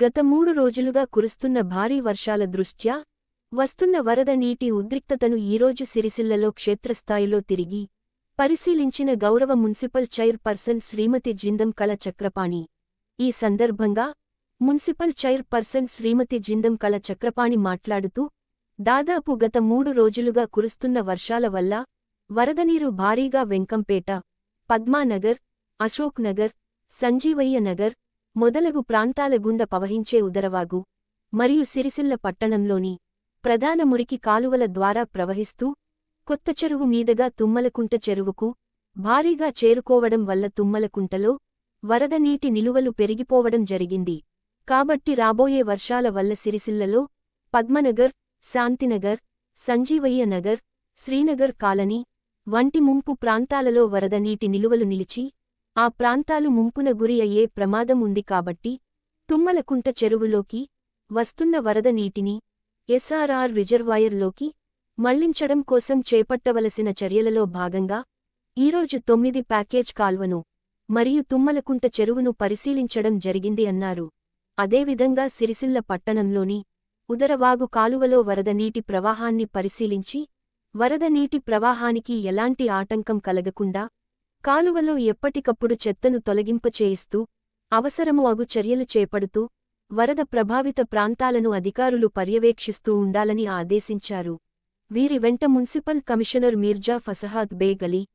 గత మూడు రోజులుగా కురుస్తున్న భారీ వర్షాల దృష్ట్యా వస్తున్న వరద నీటి ఉద్రిక్తతను ఈరోజు సిరిసిల్లలో క్షేత్రస్థాయిలో తిరిగి పరిశీలించిన గౌరవ మున్సిపల్ చైర్పర్సన్ శ్రీమతి జిందం కళ చక్రపాణి. ఈ సందర్భంగా మున్సిపల్ చైర్పర్సన్ శ్రీమతి జిందం కళ చక్రపాణి మాట్లాడుతూ దాదాపు గత మూడు రోజులుగా కురుస్తున్న వర్షాల వల్ల వరదనీరు భారీగా వెంకంపేట పద్మానగర్ అశోక్ నగర్ సంజీవయ్య నగర్ మొదలగు ప్రాంతాల గుండా పవహించే ఉదరవాగు మరియు సిరిసిల్ల పట్టణంలోని ప్రధాన మురికి కాలువల ద్వారా ప్రవహిస్తూ కొత్త చెరువు మీదుగా తుమ్మలకుంట చెరువుకు భారీగా చేరుకోవడం వల్ల తుమ్మలకుంటలో వరద నీటి నిలువలు పెరిగిపోవడం జరిగింది. కాబట్టి రాబోయే వర్షాల వల్ల సిరిసిల్లలో పద్మనగర్ శాంతినగర్ సంజీవయ్య నగర్ శ్రీనగర్ కాలనీ వంటి ముంపు ప్రాంతాలలో వరద నీటి నిలువలు నిలిచి ఆ ప్రాంతాలు ముంపున గురి అయ్యే ప్రమాదం ఉంది కాబట్టి తుమ్మలకుంట చెరువులోకి వస్తున్న వరద నీటిని ఎస్ఆర్ఆర్ రిజర్వాయర్లోకి మళ్ళించడం కోసం చేపట్టవలసిన చర్యలలో భాగంగా ఈరోజు తొమ్మిది ప్యాకేజ్ కాల్వను మరియు తుమ్మలకుంట చెరువును పరిశీలించడం జరిగింది అన్నారు. అదేవిధంగా సిరిసిల్ల పట్టణంలోని ఉదరవాగు కాలువలో వరద నీటి ప్రవాహాన్ని పరిశీలించి వరద నీటి ప్రవాహానికి ఎలాంటి ఆటంకం కలగకుండా కాలువలో ఎప్పటికప్పుడు చెత్తను తొలగింపచేయిస్తూ అవసరము అగు చర్యలు చేపడుతూ వరద ప్రభావిత ప్రాంతాలను అధికారులు పర్యవేక్షిస్తూ ఉండాలని ఆదేశించారు. వీరి వెంట మున్సిపల్ కమిషనర్ మీర్జా ఫసహాద్ బేగలి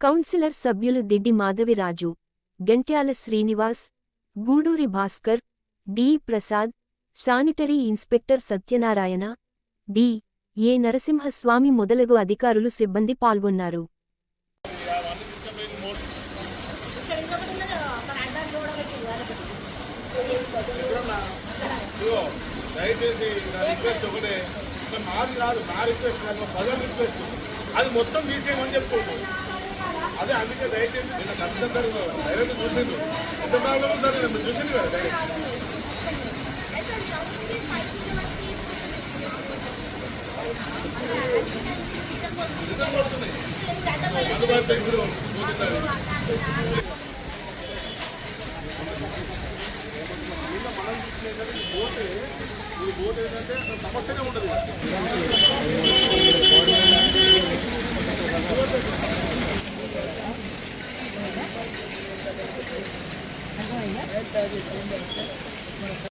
కౌన్సిలర్ సభ్యులు Diddi Madhaviraju Gentyala Srinivas Guduri Bhaskar D. Prasad sanitary inspector Satyanarayana D. A. Narasimhaswamy మొదలగు అధికారులు సిబ్బంది పాల్గొన్నారు. దయచేసి నా రిక్వెస్ట్ ఒకటే. ఇంకా మాది కాదు నా రిక్వెస్ట్ ప్రజల రిక్వెస్ట్. అది మొత్తం తీసేయమని చెప్పుకోండి అదే అందుకే దయచేసి నేను ఖచ్చితంగా డైరెక్ట్ చూసిండు. ఎంత ప్రాబ్లం ఉందని నేను చూసింది కదా డైరెక్ట్ రిటర్న్ వస్తున్నాయి అందుబాటులో ఇప్పుడు చూస్తున్నారు ఈ బోట్ ఏంటంటే సమస్యనే ఉండదు.